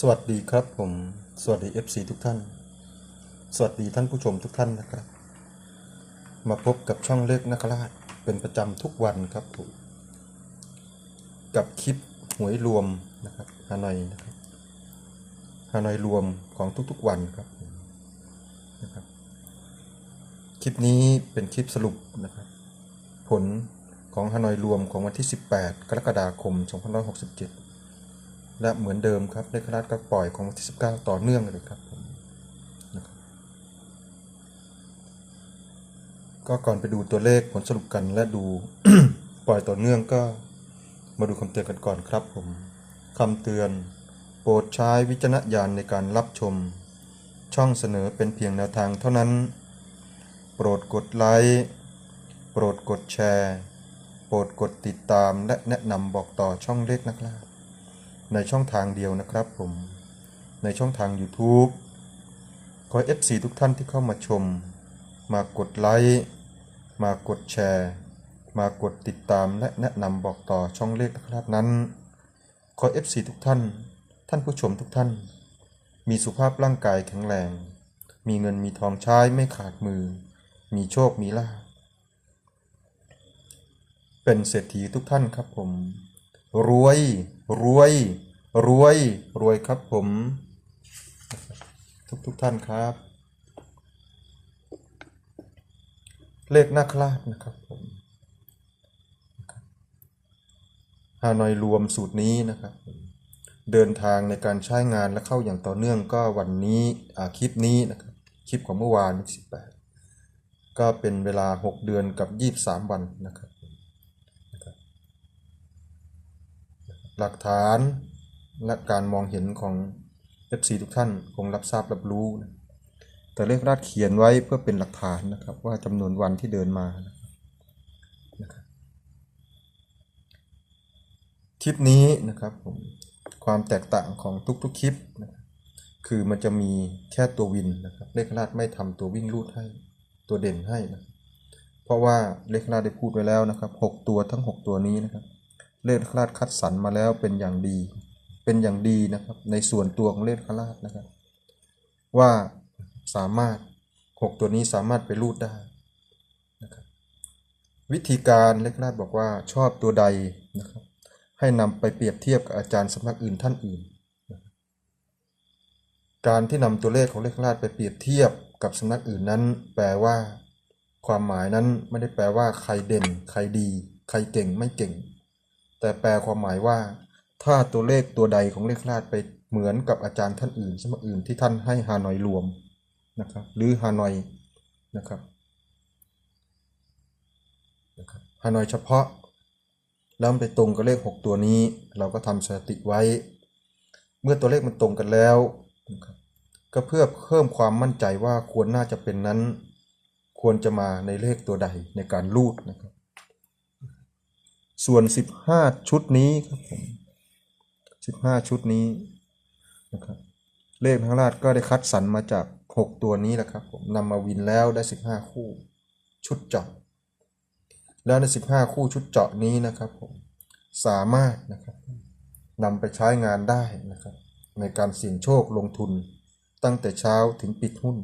สวัสดีครับผม สวัสดี FC ทุกท่าน สวัสดีท่านผู้ชมทุกท่านนะครับ มาพบกับช่องเล็กนักราชเป็นประจำทุกวันครับผมกับคลิปหวยรวมนะครับฮานอยนะครับฮานอยรวมของทุกๆวันครับผมนะครับคลิปนี้เป็นคลิปสรุปนะครับ ผลของฮานอยรวมของวันที่ 18 กรกฎาคม 2567 และเหมือนเดิมครับเลขราชก็ปล่อยของวันที่ 19 ต่อเนื่องเลยครับผมนะครับก็ก่อนไปดูตัวเลขผลสรุปกันและดูปล่อยต่อเนื่องก็มาดูคำเตือนกันก่อนครับผมคำเตือน โปรดใช้วิจารณญาณในการรับชม ช่องเสนอเป็นเพียงแนวทางเท่านั้น โปรดกดไลค์โปรดกดแชร์ โปรดกดติดตามและแนะนำบอกต่อช่องเลขนะครับ ในช่องทางเดียวนะครับผม ในช่องทาง YouTube ขอ FC ทุกท่านที่เข้ามาชม มากดไลค์ มากดแชร์ มากดติดตามและแนะนำบอกต่อช่องเลขนะครับนั้น ขอ FC ทุกท่าน ท่านผู้ชมทุกท่าน มีสุขภาพร่างกายแข็งแรง มีเงินมีทองใช้ไม่ขาดมือ มีโชคมีลาภเป็นเศรษฐีทุกท่านครับผม รวย รวย รวย รวยครับผม ทุกทุกท่านครับ เลขหน้าคลาดนะครับผมฮานอยรวมสูตรนี้นะครับ เดินทางในการใช้งานและเข้าอย่างต่อเนื่องก็วันนี้อาคลิปนี้นะครับ คลิปของเมื่อวานที่18ก็เป็นเวลา 6 เดือนกับ 23 วันนะครับ หลักฐาน และการมองเห็นของ FC ทุกท่านคงรับทราบรับรู้นะแต่เลขราดเขียนไว้เพื่อเป็นหลักฐานนะครับ ว่าจำนวนวันที่เดินมานะครับคลิปนี้นะครับผมความแตกต่างของทุกๆคลิปนะค,คือมันจะมีแค่ตัววินนะครับเลขราดไม่ทำตัววิ่งรูดให้ตัวเด่นให้นะเพราะว่าเลขราดได้พูดไว้แล้วนะครับหกตัวทั้งหกตัวนี้นะครับ เลขคลาดคัดสรรมาแล้วเป็นอย่างดี เป็นอย่างดีนะครับ ในส่วนตัวของเลขคลาดนะครับ ว่าสามารถหกตัวนี้สามารถไปรูดได้นะครับวิธีการเลขคลาดบอกว่าชอบตัวใดนะครับ ให้นำไปเปรียบเทียบกับอาจารย์สำนักอื่นท่านอื่นนะการที่นำตัวเลขของเลขคลาดไปเปรียบเทียบกับสำนักอื่นนั้น แปลว่าความหมายนั้นไม่ได้แปลว่าใครเด่น ใครดี ใครเก่งไม่เก่ง แต่แปลความหมายว่า ถ้าตัวเลขตัวใดของเลขคลาดไปเหมือนกับอาจารย์ท่านอื่นสมัครอื่นที่ท่านให้ฮานอยรวมนะครับหรือฮานอยนะครับนะครับฮานอยเฉพาะแล้วมันไปตรงกับเลข 6 ตัวนี้ เราก็ทำสถิติไว้ เมื่อตัวเลขมันตรงกันแล้วนะครับก็เพื่อเพิ่มความมั่นใจว่าควรน่าจะเป็นนั้น ควรจะมาในเลขตัวใดในการรูดนะครับ ส่วน 15 ชุดนี้ครับผม15 ชุดนี้นะครับเลขทั้งราชก็ได้คัดสรรมาจาก 6 ตัวนี้แหละครับผมนำมาวินแล้วได้ 15 คู่ชุดเจาะ แล้วใน 15 คู่ชุดเจาะนี้นะครับผมสามารถนะครับนำไปใช้งานได้นะครับในการเสี่ยงโชคลงทุนตั้งแต่เช้าถึงปิดหุ้น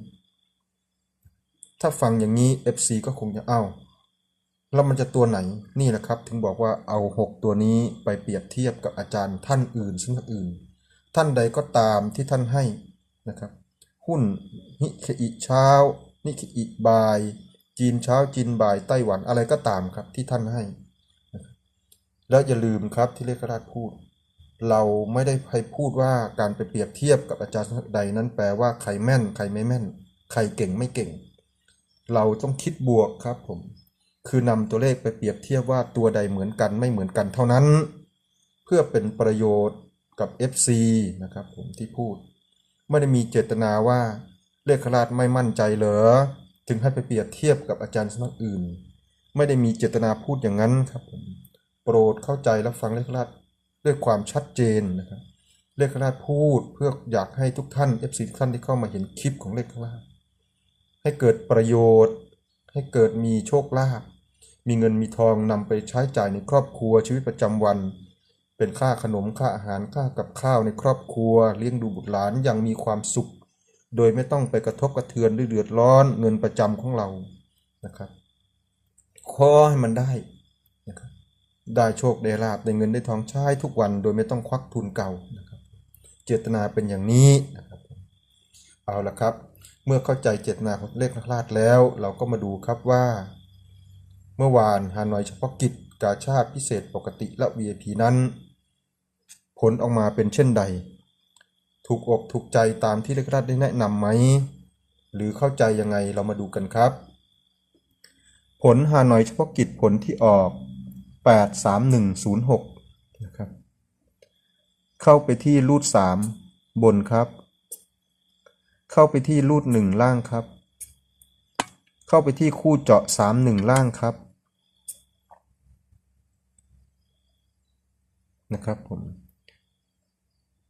ถ้าฟังอย่างนี้ FC ก็คงจะเอ้า แล้วมันจะตัวไหนนี่แหละครับ ถึงบอกว่าเอา 6 ตัวนี้ไปเปรียบเทียบกับอาจารย์ท่านอื่น ซึ่งอื่น ท่านใดก็ตามที่ท่านให้นะครับ หุ้นนิเคอิเช้านิเคอิบ่าย จีนเช้าจีนบ่ายไต้หวันอะไรก็ตามครับที่ท่านให้ แล้วอย่าลืมครับที่เลขราชพูด เราไม่ได้ให้พูดว่าการไปเปรียบเทียบกับอาจารย์ใดนั้นแปลว่าใครแม่น ใครไม่แม่น ใครเก่งไม่เก่ง เราต้องคิดบวกครับผม คือนำตัวเลขไปเปรียบเทียบว่าตัวใดเหมือนกันไม่เหมือนกันเท่านั้น เพื่อเป็นประโยชน์กับ FC นะครับผมที่พูด ไม่ได้มีเจตนาว่าเลขคราชไม่มั่นใจเหรอถึงให้ไปเปรียบเทียบกับอาจารย์สำนักอื่น ไม่ได้มีเจตนาพูดอย่างนั้นครับผมโปรดเข้าใจและฟังเลขคราชด้วยความชัดเจนนะครับเลขคราชพูดเพื่ออยากให้ทุกท่าน FC ทุกท่านที่เข้ามาเห็นคลิปของเลขคราชให้เกิดประโยชน์ ให้เกิดมีโชคลาภ มีเงินมีทองนำไปใช้จ่ายในครอบครัวชีวิตประจำวัน เป็นค่าขนมค่าอาหารค่ากับข้าวในครอบครัว เลี้ยงดูบุตรหลานอย่างมีความสุข โดยไม่ต้องไปกระทบกระเทือนหรือเดือดร้อนเงินประจำของเรานะครับขอให้มันได้นะครับได้โชคได้ลาบได้เงินได้ทองใช้ทุกวันโดยไม่ต้องควักทุนเก่านะครับเจตนาเป็นอย่างนี้นะครับเอาละครับ เมื่อเข้าใจเจตนาของเลขนักลาดแล้ว เราก็มาดูครับว่า เมื่อวานฮานอยเฉพาะกิจกาชาติพิเศษปกติและ VIP นั้น ผลออกมาเป็นเช่นใด ถูกอกถูกใจตามที่เลขนักลาดได้แนะนำไหม หรือเข้าใจยังไงเรามาดูกันครับ ผลฮานอยเฉพาะกิจผลที่ออก 83106 นะครับ เข้าไปที่รูด 3 บนครับ เข้าไปที่รูด 1 ล่างครับ เข้าไปที่คู่เจาะ 3 1 ล่างครับ นะครับผม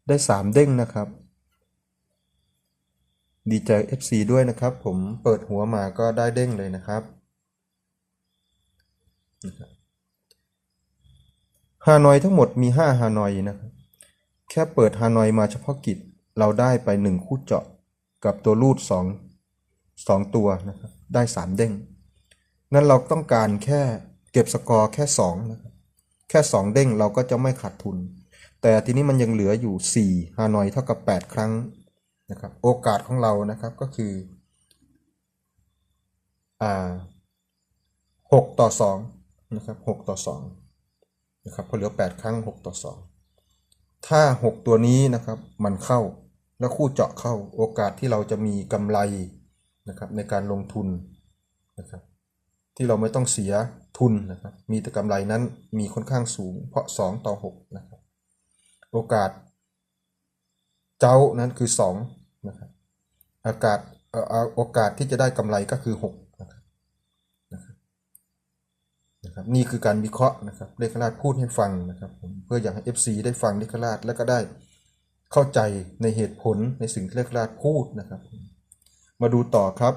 ได้ 3 เด้งนะครับ ดีใจ FC ด้วยนะครับ ผมเปิดหัวมาก็ได้เด้งเลยนะครับฮานอยทั้งหมดมี 5 ฮานอยนะครับ แค่เปิดฮานอยมาเฉพาะกิจเราได้ไป 1 คู่เจาะกับตัวรูด 2 2 ตัวนะครับ ได้ 3 เด้ง นั้นเราต้องการแค่เก็บสกอร์แค่ 2 นะครับ แค่ 2 เด้งเราก็จะไม่ขาดทุน แต่ทีนี้มันยังเหลืออยู่ 4 ฮานอยเท่ากับ 8 ครั้งนะครับโอกาสของเรานะครับก็คืออ่า6ต่อ2นะครับ6ต่อ2นะครับพอเหลือ 8 ครั้ง 6 ต่อ 2 ถ้า 6 ตัวนี้นะครับมันเข้าแล้วคู่เจาะเข้าโอกาสที่เราจะมีกำไรนะครับในการลงทุนนะครับที่เราไม่ต้องเสีย ทุนนะครับมีแต่กำไรนั้นมีค่อนข้างสูง เพราะ 2 ต่อ6นะครับโอกาสเจ้านั้นคือ2นะครับอากาศเอ่ออาโอกาสที่จะได้กำไรก็คือ6นะครับนะครับนะรบนี่คือการวิเคราะห์นะครับเลขราชพูดให้ฟังนะครับผมเพื่ออยากให้ FC ได้ฟังเลขราชและก็ได้เข้าใจในเหตุผลในสิ่งที่เลขราชพูดนะครับ มาดูต่อครับ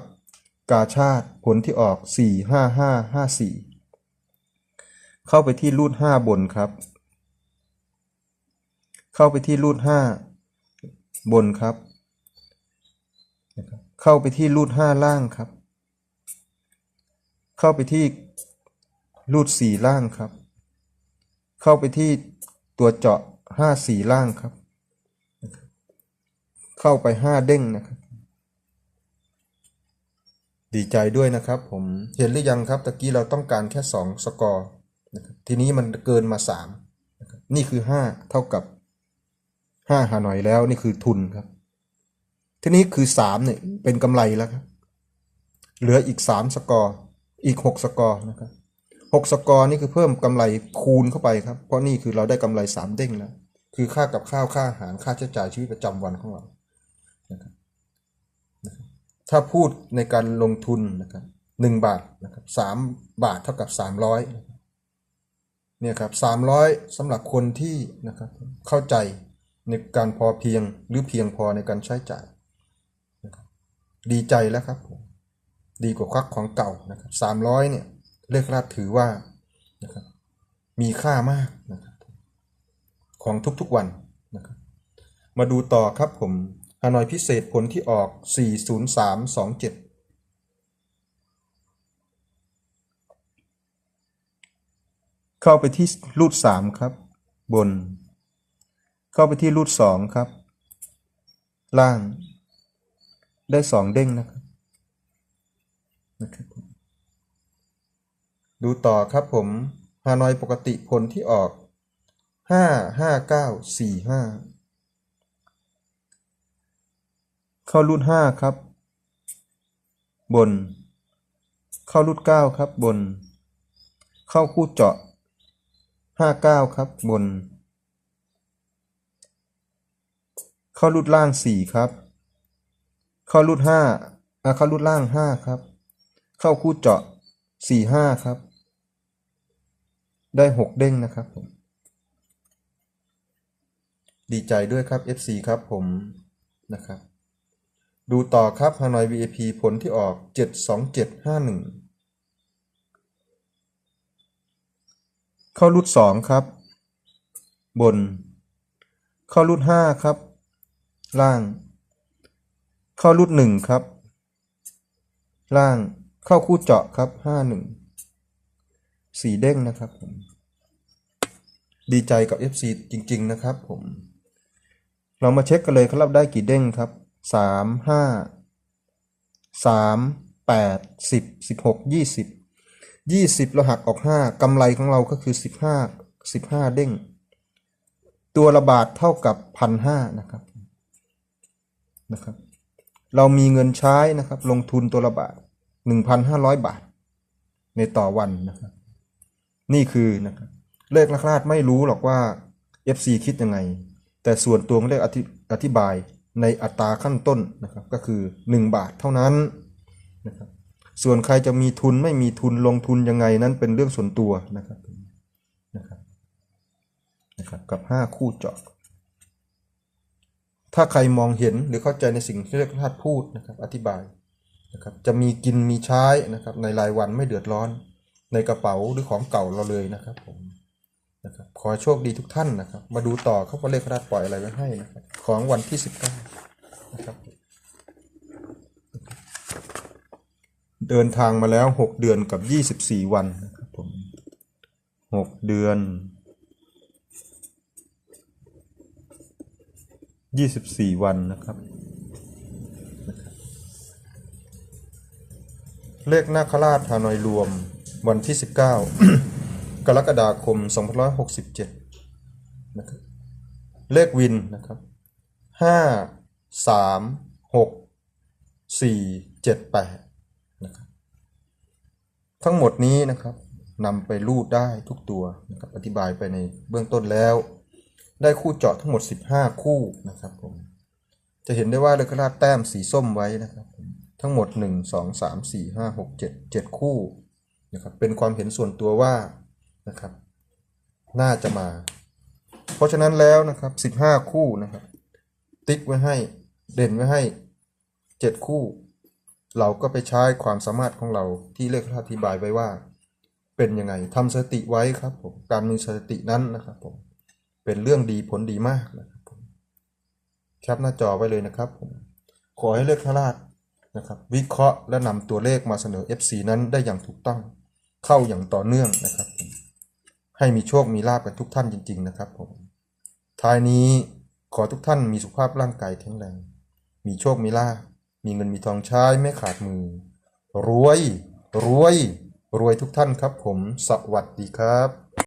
กาชาติผลที่ออก 4 5 5 5 4 เข้าไปที่รูด5บนครับ เข้าไปที่รูด5บนครับนครับ เข้าไปที่รูด5ล่างครับ เข้าไปที่รูด4ล่างครับ เข้าไปที่ตัวเจาะ5 4ล่างครับ เข้าไป5เด้งนะครับ ดีใจด้วยนะครับผม เห็นหรือยังครับตะกี้เราต้องการแค่2สกอร์ ทีนี้มันเกินมา3นะครับนี่คือ 5 เท่ากับ5หาหน่อยแล้วนี่คือทุนครับ ทีนี้คือ3เนี่ยเป็นกำไรแล้วครับเหลืออีก 3 สกอร์อีก 6 สกอร์นะครับ6สกอร์นี่คือเพิ่มกำไรคูณเข้าไปครับ เพราะนี่คือเราได้กำไร 3 เด้งแล้ว คือค่ากับข้าวค่าอาหารค่าใช้จ่ายชีวิตประจำวันของเรานะครับถ้าพูดในการลงทุนนะครับหนึ่งบาทนะครับสามบาทเท่ากับสามร้อย เนี่ยครับสามร้อยสำหรับคนที่นะครับเข้าใจในการพอเพียงหรือเพียงพอในการใช้จ่ายนะครับดีใจแล้วครับผมดีกว่าควักของเก่านะครับสามร้อยเนี่ยเลขราดถือว่านะครับมีค่ามากนะครับของทุกๆวันนะครับมาดูต่อครับผมฮานอยพิเศษผลที่ออก 40327 เข้าไปที่รูด3ครับ บน เข้าไปที่รูด2ครับ ล่าง ได้2เด้งนะครับนะครับดูต่อครับผมฮานอยปกติผลที่ออก 55945 เข้ารูดห้าครับ บน เข้ารูดเก้าครับบน เข้าคู่เจาะ ห้าเก้าครับบน เข้ารูดล่างสี่ครับ เข้ารูดห้าอ่าเข้ารูดล่างห้าครับ เข้าคู่เจาะสี่ห้าครับ ได้หกเด้งนะครับผมดีใจด้วยครับ FC ครับผมนะครับ ดูต่อครับ Hanoi VIP ผลที่ออก 72751 เข้ารูด2ครับ บน เข้ารูดห้าครับ ล่าง เข้ารูดหนึ่งครับ ล่าง เข้าคู่เจาะครับห้าหนึ่งสีเด้งนะครับผม ดีใจกับ FC จริง ๆ นะครับผม เรามาเช็คกันเลยครับได้กี่เด้งครับสามห้าสามแปดสิบสิบหกยี่สิบ ยี่สิบเราหักออกห้ากำไรของเราก็คือสิบห้าสิบห้าเด้ง ตัวละบาทเท่ากับพันห้านะครับนะครับ เรามีเงินใช้นะครับ ลงทุนตัวละบาทหนึ่งพันห้าร้อยบาท ในต่อวันนะครับ นี่คือนะครับเลขนักราชไม่รู้หรอกว่า FC คิดยังไง แต่ส่วนตัวเลขอธิอธิบายในอัตราขั้นต้นนะครับ ก็คือ 1 บาทเท่านั้นนะครับ ส่วนใครจะมีทุนไม่มีทุนลงทุนยังไงนั้นเป็นเรื่องส่วนตัวนะครับนะครับนะครับกับ 5 คู่เจาะถ้าใครมองเห็นหรือเข้าใจในสิ่งที่เลขนักราชพูดนะครับอธิบายนะครับจะมีกินมีใช้นะครับในรายวันไม่เดือดร้อนในกระเป๋าหรือของเก่าเราเลยนะครับผมนะครับขอโชคดีทุกท่านนะครับ มาดูต่อครับว่าเลขพระราชปล่อยอะไรไว้ให้นะครับของวันที่ 19 นะครับ เดินทางมาแล้ว6เดือนกับ24วันนะครับผม6เดือน24วันนะครับ เลขนาคราชฮานอยรวมวันที่19กรกฎาคม2567นะครับเลขวินนะครับ5 3 6 4 7 8 นะครับทั้งหมดนี้นะครับนำไปรูดได้ทุกตัวนะครับอธิบายไปในเบื้องต้นแล้ว ได้คู่เจาะทั้งหมด 15 คู่นะครับผมจะเห็นได้ว่าเลขราชแต้มสีส้มไว้นะครับทั้งหมด 1 2 3 4 5 6 7 7 คู่นะครับเป็นความเห็นส่วนตัวว่านะครับน่าจะมา เพราะฉะนั้นแล้วนะครับ 15 คู่นะครับ ติ๊กไว้ให้เด่นไว้ให้ 7 คู่ เราก็ไปใช้ความสามารถของเราที่เลขราชอธิบายไว้ว่า เป็นยังไงทำสติไว้ครับผมการมีสตินั้นนะครับผมเป็นเรื่องดีผลดีมากนะครับผมแคปหน้าจอไว้เลยนะครับผมขอให้เลขพราชนะครับ วิเคราะห์และนำตัวเลขมาเสนอ FC นั้นได้อย่างถูกต้องเข้าอย่างต่อเนื่องนะครับผมให้มีโชคมีลาบกันทุกท่านจริง ๆ นะครับผมท้ายนี้ขอทุกท่านมีสุขภาพร่างกายแข็งแรง มีโชคมีลาบ มีเงินมีทองใช้ไม่ขาดมือ รวย รวย รวยทุกท่านครับผม สวัสดีครับ